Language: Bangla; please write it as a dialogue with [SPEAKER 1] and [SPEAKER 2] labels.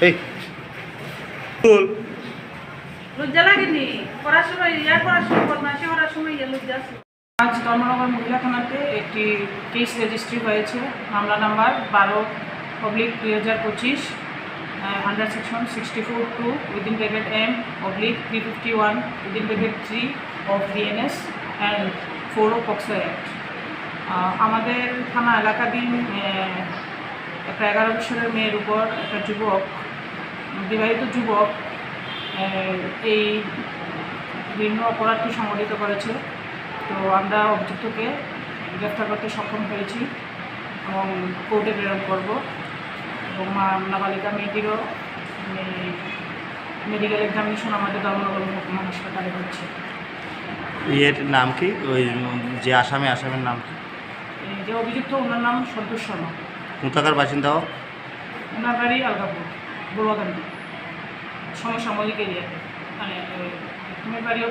[SPEAKER 1] এই। বল
[SPEAKER 2] লজ্জা লাগেনি? পড়ার সময় ইয়ার পড়ার সময় বদমাশি করার সময় ইয়ে লজ্জা আছে। আজ ধর্মনগর মহিলা থানাতে একটি কেস রেজিস্ট্রি হয়েছে মামলা নাম্বার বারো পাবলিক দুই হাজার পঁচিশ under section sixty four two within bracket M oblique three fifty one within bracket three of BNS and four of POCSO act আমাদের থানা এলাকাধীন একটা এগারো বছরের মেয়ের উপর একটা যুবক বিবাহিত যুবক এই ভিন্ন অপরাধটি সংগঠিত করেছে। তো আমরা অভিযুক্তকে গ্রেফতার করতে সক্ষম হয়েছি এবং কোর্টে প্রেরণ করব। এবং মা- নাবালিকা মেয়েটিরও মেডিকেল এক্সামিনেশন আমাদের ধর্মনগর মহকুমা হাসপাতালে হচ্ছে।
[SPEAKER 1] ইয়ের নাম কি? ওই যে আসামি আসামের নাম কি?
[SPEAKER 2] যে অভিযুক্ত ওনার নাম সন্তোষ শর্মা।
[SPEAKER 1] কোথাকার হোক
[SPEAKER 2] ওনার বাড়ি আলগাপুর বড়ুয়াকান্দি সমসাময়িক এরিয়াতে। মানে তুমি বাড়িও